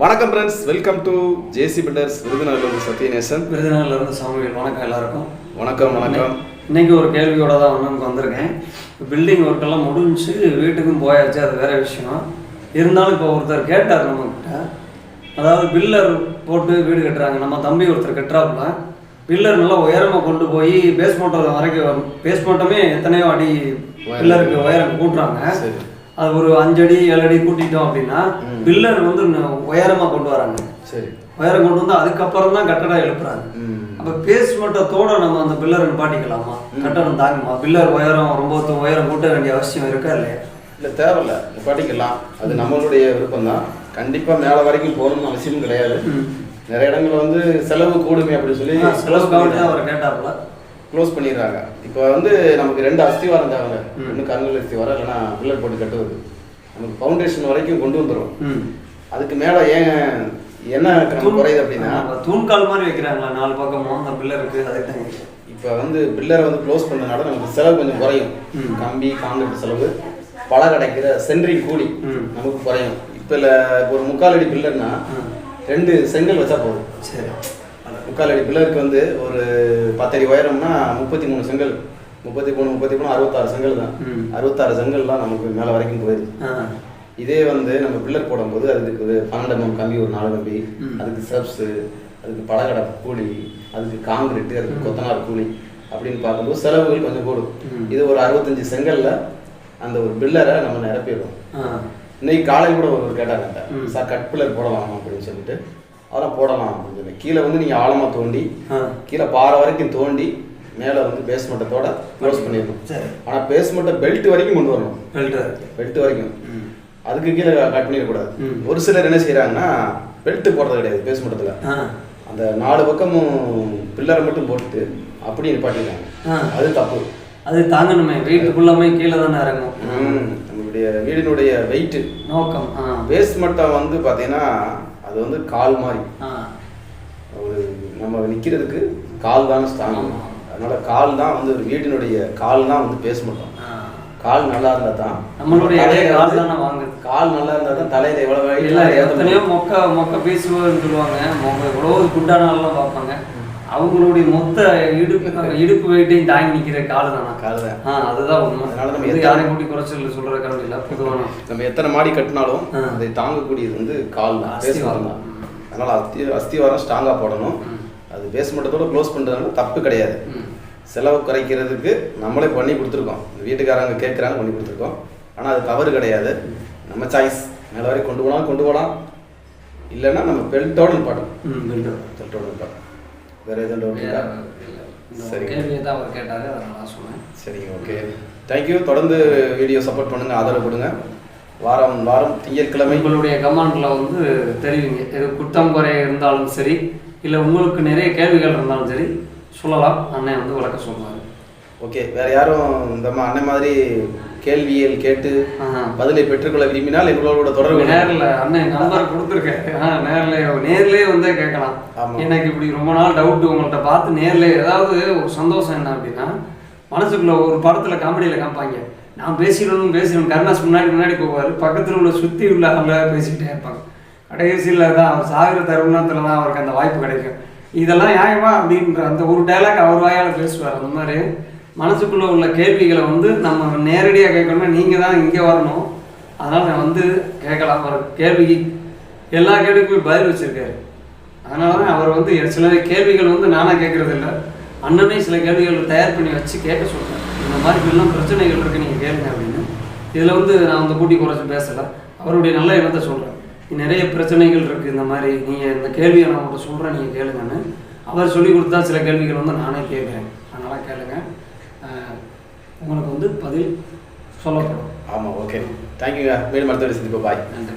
வணக்கம் friends welcome to JC builders விருதுநகர்லேருந்து Sathyanesan. விருதுநகர்ல இருந்து சாமிகள் வணக்கம் எல்லாருக்கும். வணக்கம் வணக்கம். இன்னைக்கு ஒரு கேள்வியோட தான் வந்து வந்திருக்கேன். பில்டிங் ஒர்க்கெல்லாம் முடிஞ்சு வீட்டுக்கும் போயாச்சு அது வேற விஷயம். இருந்தாலும் இப்போ ஒருத்தர் கேட்டார் நம்மக்கிட்ட அதாவது பில்லர் போட்டு வீடு கட்டுறாங்க. நம்ம தம்பி ஒருத்தர் கட்டுறாப்புல. பில்லர் நல்லா உயரமாக கொண்டு போய் பேஸ்மெண்ட்டை வரைக்கும் பேஸ்மெண்ட்டமே எத்தனையோ அடி பில்லருக்கு உயரம் கூட்டுறாங்க. சரி. அது ஒரு அஞ்சு அடி ஏழு அடி கூட்டிட்டோம் அப்படின்னா பில்லர் வந்து உயரமா கொண்டு வராங்க. சரி. உயரம் கொண்டு வந்து அதுக்கப்புறம் தான் கட்டடம் எழுப்புறாங்க. அப்ப பேஸ்மெண்ட்டத்தோட நம்ம அந்த பில்லரை நிப்பாட்டிக்கலாமா? கட்டடம் தாங்குமா? பில்லர் உயரம் ரொம்ப உயரம் கூட்ட வேண்டிய அவசியம் இருக்கா இல்லையா? இல்லை தேவையில்ல. படிக்கலாம் அது நம்மளுடைய விருப்பம் தான் கண்டிப்பாக மேலே வரைக்கும் போகணும்னு அவசியம் கிடையாது. நிறைய இடங்கள்ல வந்து செலவு கூடுமே அப்படின்னு சொல்லி செலவு கவனித்து அவர் கேட்டாப்புல. க்ளோஸ் பண்ணிடுறாங்க. இப்போ வந்து நமக்கு ரெண்டு அஸ்திவாரம் தேவை ஒன்று கருங்கல் அஸ்திவாரம் இல்லைன்னா பில்லர் போட்டு கட்டுவது நமக்கு ஃபவுண்டேஷன் வரைக்கும் கொண்டு வந்துடும். அதுக்கு மேலே ஏன் என்ன குறையுது அப்படின்னா தூண்கால் மாதிரி வைக்கிறாங்களா? நாலு பக்கமும் அந்த பில்லருக்கு அதுக்கு. இப்போ வந்து பில்லரை வந்து க்ளோஸ் பண்ணனால நமக்கு செலவு கொஞ்சம் குறையும். கம்பி காங்கிரீட் செலவு பல கிடைக்கிற சென்ட்ரிங் கூலி. நமக்கு குறையும். இப்போ இல்லை ஒரு முக்கால் அடி பில்லர்னா ரெண்டு செங்கல் வச்சா போதும். சரி. முக்கால் அடி பில்லருக்கு வந்து ஒரு பத்தடி உயரம்னா முப்பத்தி மூணு செங்கல். முப்பத்தி மூணு முப்பத்தி மூணு அறுபத்தாறு செங்கல் தான். அறுபத்தாறு செங்கல்லாம் நமக்கு மேலே வரைக்கும் போயிடுது ஆ. இதே வந்து நம்ம பில்லர் போடும்போது அதுக்கு பன்னெண்டு எம்எம் கம்பி ஒரு நாலு கம்பி அதுக்கு ஸ்டெப்ஸு அதுக்கு பலகடை கூலி அதுக்கு காங்கிரீட்டு அதுக்கு கொத்தனார் கூலி அப்படின்னு பார்க்கும்போது செலவுகள் கொஞ்சம் கூடும். இது ஒரு அறுபத்தஞ்சு செங்கல்ல அந்த ஒரு பில்லரை நம்ம நிரப்பிடுறோம். ஆ. இன்னைக்கு காலையில் கூட ஒரு கேட்டாங்க சார் கட் பில்லர் போடலாமா? அப்படின்னு சொல்லிட்டு அதெல்லாம் போடலாம் அப்படின்னு சொல்லி. கீழே வந்து நீங்கள் ஆழமாக தோண்டி. கீழே பாறை வரைக்கும் தோண்டி மேலே வந்து பேஸ்மெண்ட்டத்தோட க்ளோஸ் பண்ணிடணும். சரி. ஆனால் பேஸ்மெண்ட்டை பெல்ட் வரைக்கும் கொண்டு வரணும். பெல்ட் பெல்ட் வரைக்கும். அதுக்கு கீழே கட் பண்ணிடக்கூடாது. ஒரு சிலர் என்ன செய்கிறாங்கன்னா பெல்ட் போடுறது கிடையாது பேஸ்மெண்ட்டத்தில். அந்த நாலு பக்கமும் பில்லரை மட்டும் போட்டுட்டு அப்படி நிப்பாட்டிடுறாங்க. அது தப்பு. அது தாங்கணுமே. வீட்டுக்குள்ளாமே கீழே தானே இறங்கும். நம்மளுடைய வீடினுடைய வெயிட்டு நோக்கம். பேஸ்மெண்ட்டை வந்து பார்த்தீங்கன்னா அது வந்து கால் மாதிரி. ஒரு நம்ம நிற்கிறதுக்கு கால் தான் ஸ்ட்ராங் அதனால கால் தான் வந்து ஒரு வீட்டினுடைய கால் தான் வந்து பேஸ்மெண்ட்டும் ஆ. கால் நல்லா இருந்தா தான் நம்மளுடைய கால் தானே வாங்குது கால் நல்லா இருந்தா தான் தலையில எவ்வளவு எத்தனையோ. மொக்க மொக்க பேசுவான்னு சொல்லுவாங்க. மொக்க எவ்வளோ குண்டான ஆள்லாம் பார்ப்பாங்க. அவங்களுடைய மொத்த இடுப்பு இடுப்பு வெயிட்டையும் தாங்கி நிக்கிற கால் தானா கால் தான் ஆ அதுதான் உண்மை. அதனால நம்ம எத்தனை- யாரையும் கூட்டி குறைச்சல் சொல்ற காரணம் இல்லை பொதுவான. நம்ம எத்தனை மாடி கட்டினாலும். அதை தாங்கக்கூடியது வந்து கால் தான் அஸ்திவாரம். தான் அதனால அஸ்தி அஸ்திவாரம் ஸ்ட்ராங்காக போடணும். அது பேஸ்மெண்ட்டத்தோட க்ளோஸ் பண்ணுறதுனால தப்பு கிடையாது. செலவு குறைக்கிறதுக்கு நம்மளே பண்ணி கொடுத்துருக்கோம். வீட்டுக்காரங்க கேட்குறாங்க பண்ணி கொடுத்துருக்கோம். ஆனால் அது தவறு கிடையாது. நம்ம சாய்ஸ் மேலே வரை கொண்டு போனால் கொண்டு போகலாம். இல்லைன்னா நம்ம பெல்ட்டோட நிப்பாட்டணும். ம் பில்டர் பெல்ட்டோட நிப்பாட்டணும். வேறு எதுவும் டவுட் சரி. கேள்வியை தான் அவர் கேட்டாரு அதை நான் சொன்னேன். சரிங்க ஓகே தேங்க்யூ தொடர்ந்து வீடியோ சப்போர்ட் பண்ணுங்கள் ஆதரவு கொடுங்க. வாரம் வாரம் திங்கட்கிழமை. உங்களுடைய கமெண்ட்ல வந்து தெரிவிங்க. இது குற்றம் குறை இருந்தாலும் சரி இல்லை உங்களுக்கு நிறைய கேள்விகள் இருந்தாலும் சரி சொல்லலாம். அண்ணன் வந்து விளக்க சொல்லுவாங்க ஓகே வேற யாரும் இந்த அண்ணன் மாதிரி கேள்வியல் கேட்டு. பதிலை பெற்றுக்கொள்ள விரும்பினால் எங்களோட தொடர்பு. நேரில் அண்ணன் நம்பர் கொடுத்துருக்கேன் நேரில் நேர்லயே வந்தே கேட்கலாம். எனக்கு இப்படி ரொம்ப நாள் டவுட் உங்கள்கிட்ட பார்த்து நேர்ல ஏதாவது ஒரு சந்தோஷம் என்ன அப்படின்னா மனசுக்குள்ள ஒரு படத்துல காமெடியில காமிப்பாங்க. நான் பேசிடணும் பேசிடணும். கருணாஸ் முன்னாடி முன்னாடி போவார். பக்கத்துல உள்ள சுத்தி உள்ள ஆள பேசிக்கிட்டே இருப்பாங்க. கடைசியில் தான் அவர் சாகிற தருணத்துல தான் அவருக்கு அந்த வாய்ப்பு கிடைக்கும். இதெல்லாம் நியாயமா அப்படின்ற அந்த ஒரு டைலாக் அவர் வாயால பேசுவார். அந்த மாதிரி மனசுக்குள்ளே உள்ள கேள்விகளை வந்து நம்ம நேரடியாக கேட்கணும்னா நீங்கள் தான் இங்கே வரணும். அதனால் நான் வந்து கேட்கலாம். அவர் கேள்விக்கு எல்லா கேள்விக்குமே பதில் வச்சுருக்காரு. அதனால தான் அவர் வந்து சில கேள்விகள் வந்து நானாக கேட்குறது இல்லை அண்ணனே சில கேள்விகள் தயார் பண்ணி வச்சு கேட்க சொல்கிறேன் இந்த மாதிரி எல்லாம் பிரச்சனைகள் இருக்குது நீங்கள் கேளுங்க அப்படின்னு. இதில் வந்து நான் வந்து கூட்டி குறைச்சி பேசலை. அவருடைய நல்ல எண்ணத்தை சொல்கிறேன் நிறைய பிரச்சனைகள் இருக்குது இந்த மாதிரி நீங்கள் இந்த கேள்வியை நான் உங்கள்கிட்ட சொல்கிறேன் நீங்கள் கேளுங்கன்னு. அவர் சொல்லி கொடுத்தா சில கேள்விகள் வந்து நானே கேட்குறேன். அதனால் கேளுங்கள் உங்களுக்கு வந்து பதில் சொல்லப்படும். ஆமாம் ஓகே தேங்க்யூங்க மீண்டும் அடுத்த சந்திப்போம். பாய் நன்றி.